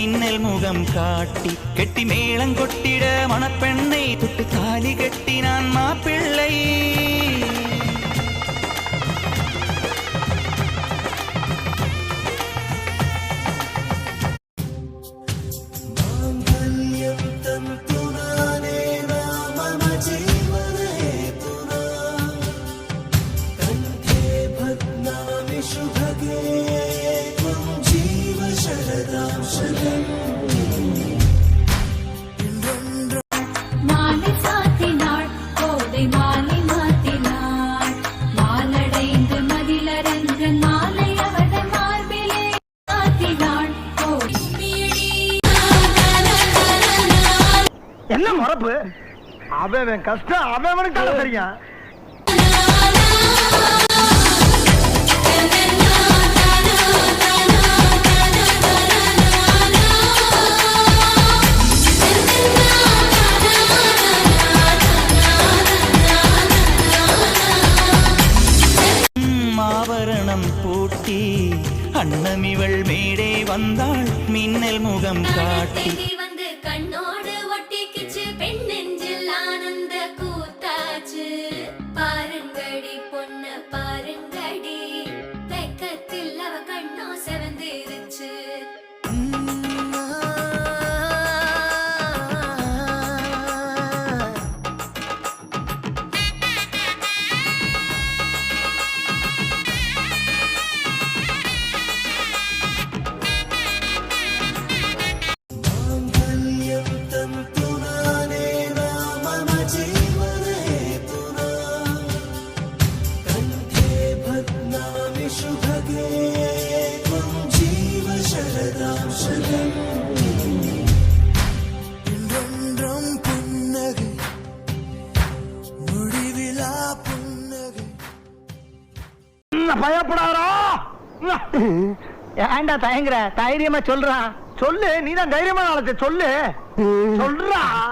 மின்னல் முகம் காட்டி கெட்டி மேளம் கொட்டிட மணப்பெண்ணை தொட்டு தாலி கட்டி நான் மாப்பிள்ளை மாலை என்ன மறப்பு அவன் கஷ்டம் அவன் தெரியும். ஆபரணம் பூட்டி அன்னமிவள் மேடை வந்தாள் மின்னல் முகம் காட்டி. வந்து கண்ணோடு ஒட்டிக்கிச்சு பெண் நெஞ்சில் ஆனந்த பயப்படாரா ஏன்டா தயங்குற? தைரியமா சொல்றான் சொல்லு நீதான் தைரியமா நாளைக்கு சொல்லு. சொல்றா.